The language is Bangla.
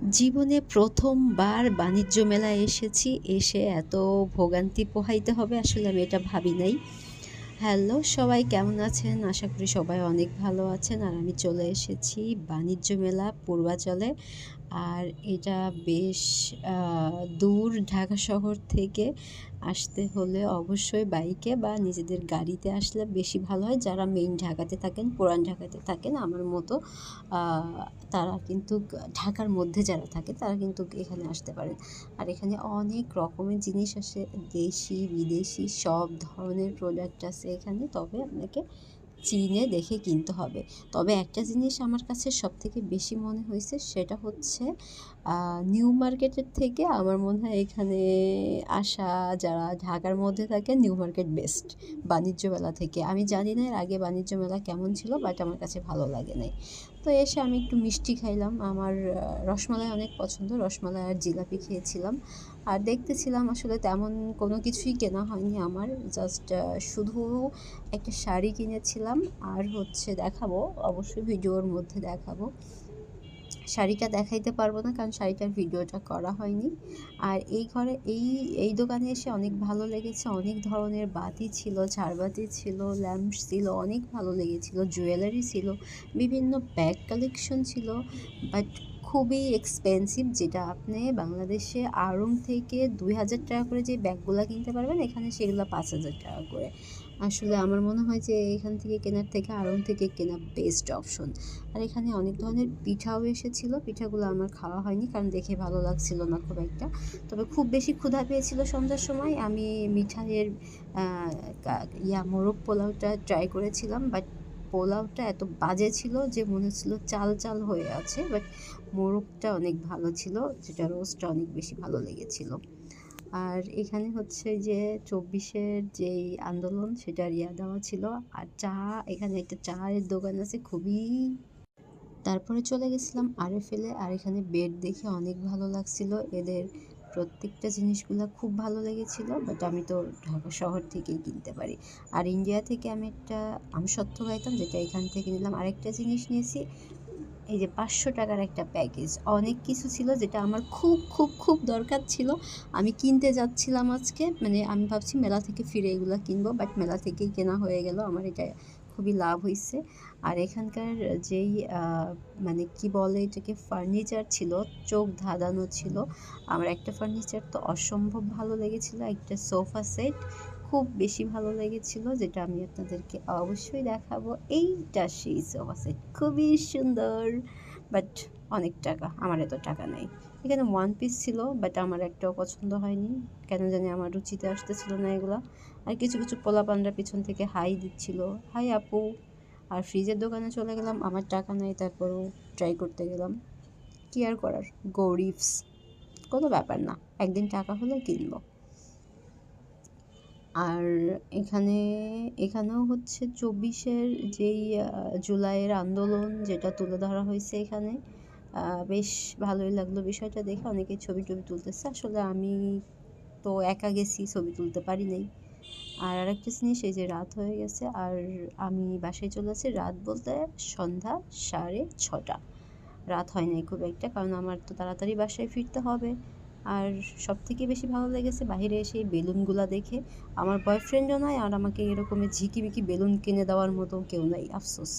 জীবনে প্রথমবার বাণিজ্য মেলায় এসেছি, এসে এত ভোগান্তি পোহাইতে হবে আসলে আমি এটা ভাবি নাই। হ্যালো, সবাই কেমন আছেন? আশা করি সবাই অনেক ভালো আছেন। আর আমি চলে এসেছি বাণিজ্য মেলা পূর্বাচলে। আর এটা বেশ দূর ঢাকা শহর থেকে আসতে হলে অবশ্যই বাইকে বা নিজেদের গাড়িতে আসলে বেশি ভালো হয়। যারা মেইন ঢাকাতে থাকেন, পুরান ঢাকাতে থাকেন, আমার মতো তারা কিন্তু ঢাকার মধ্যে যারা থাকে, তারা কিন্তু এখানে আসতে পারেন। আর এখানে অনেক রকমের জিনিস আসে, দেশি, বিদেশি সব ধরনের প্রোডাক্ট আছে এখানে। তবে আপনাকে চিনে দেখে কিনতে হবে। তবে একটা জিনিস আমার কাছে সব থেকে বেশি মনে হয়েছে সেটা হচ্ছে নিউ মার্কেটের থেকে আমার মনে হয় এখানে আসা যারা ঢাকার মধ্যে থাকে নিউ মার্কেট বেস্ট, বাণিজ্য মেলা থেকে। আমি জানি না এর আগে বাণিজ্য মেলা কেমন ছিল, বাট আমার কাছে ভালো লাগে নাই। তো এসে আমি একটু মিষ্টি খাইলাম। আমার রসমালাই অনেক পছন্দ। রসমালাই আর জিলাপি খেয়েছিলাম। আর দেখতেছিলাম আসলে তেমন কোনো কিছুই কেনা হয়নি আমার। জাস্ট শুধু একটা শাড়ি কিনেছিলাম। আর হচ্ছে দেখাবো, অবশ্যই ভিডিওর মধ্যে দেখাবো। শাড়িটা দেখাইতে পারব না, কারণ শাড়িটার ভিডিওটা করা হয়নি। আর এই ঘরে, এই এই দোকানে এসে অনেক ভালো লেগেছে, অনেক ধরনের বাতি ছিল ঝাড়বাতি ছিল ল্যাম্প ছিল, অনেক ভালো লেগেছিল, জুয়েলারি ছিল, বিভিন্ন ব্যাগ কালেকশন ছিল, বাট খুবই এক্সপেন্সিভ, যেটা আপনি বাংলাদেশে আড়ং থেকে দুই হাজার টাকা করে যে ব্যাগগুলো কিনতে পারবেন, এখানে সেগুলো পাঁচ হাজার টাকা করে। আসলে আমার মনে হয় যে এখান থেকে কেনার থেকে আড়ং থেকে কেনা বেস্ট অপশন আর এখানে অনেক ধরনের পিঠাও এসেছিল পিঠাগুলো আমার খাওয়া হয়নি কারণ দেখে ভালো লাগছিল না খুব একটা। তবে খুব বেশি ক্ষুধা পেয়েছিল সন্ধ্যার সময়। আমি মিঠাইয়ের ইয়া মোরগ পোলাওটা ট্রাই করেছিলাম বাট পোলাওটা এত বাজে ছিল যে মনে হচ্ছিল চাল চাল হয়ে আছে বাট মোরগটা অনেক ভালো ছিল, যেটা রোস্টটা অনেক বেশি ভালো লেগেছিলো। আর এখানে হচ্ছে যে চব্বিশের যেই আন্দোলন, সেটার ইয়া দেওয়া ছিল। আর চা, এখানে একটা চায়ের দোকান আছে, খুবই তারপরে চলে গেছিলাম আরএফএলে আর এখানে বেড দেখে অনেক ভালো লাগছিল। এদের প্রত্যেকটা জিনিসগুলো খুব ভালো লেগেছিলো বাট আমি তো ঢাকা শহর থেকেই কিনতে পারি। আর ইন্ডিয়া থেকে আমি একটা আমসত্ত্ব খাইতাম যেটা এখান থেকে নিলাম। আরেকটা জিনিস নিয়েছি, এই যে পাঁচশো টাকার একটা প্যাকেজ অনেক কিছু ছিল যেটা আমার খুব খুব খুব দরকার ছিল। আমি কিনতে যাচ্ছিলাম আজকে মানে আমি ভাবছি মেলা থেকে ফিরে এগুলো কিনবো বাট মেলা থেকেই কেনা হয়ে গেল। আমার এটা খুবই লাভ হয়েছে আর এখানকার যেই মানে কি বলে এটাকে ফার্নিচার ছিল, চোখ ধাঁধানো ছিল, আমার একটা ফার্নিচার তো অসম্ভব ভালো লেগেছিল, একটা সোফা সেট খুব বেশি ভালো লেগেছিল, যেটা আমি আপনাদেরকে অবশ্যই দেখাবো। এইটা সেই সোফা সেট খুবই সুন্দর বাট অনেক টাকা, আমার এত টাকা নেই। এখানে ওয়ান পিস ছিল বাট আমার একটাও পছন্দ হয়নি। কেন জানি আমার রুচিতে আসতেছিল না এগুলো। আর কিছু কিছু পোলা পান্ডা পিছন থেকে হাই দিচ্ছিল। হাই আপু, আর ফ্রিজের দোকানে চলে গেলাম, আমার টাকা নেই, তারপরও ট্রাই করতে গেলাম। কি আর করার? গরিবস কোনো ব্যাপার না, একদিন টাকা হলে, কিনবো। আর এখানে, এখানেও হচ্ছে চব্বিশের যেই জুলাইয়ের আন্দোলন, যেটা তুলে ধরা হয়েছে এখানে বেশ ভালোই লাগল বিষয়টা দেখে। অনেকে ছবি টবি তুলতেছে। আসলে আমি তো একা গেছি, ছবি তুলতে পারি নাই। আর আরেকটা জিনিস, এই যে রাত হয়ে গেছে আর আমি বাসায় চলে আসি রাত বলতে সন্ধ্যা সাড়ে ছটা। রাত হয় নাই খুব একটা, কারণ আমার তো তাড়াতাড়ি বাসায় ফিরতে হবে। আর সব থেকে বেশি ভালো লেগেছে বাইরে এসে এই বেলুনগুলো দেখে। আমার বয়ফ্রেন্ডও নয় আর আমাকে এরকমের ঝিকিমিকি বেলুন কিনে দেওয়ার মতো কেউ নাই, আফসোস।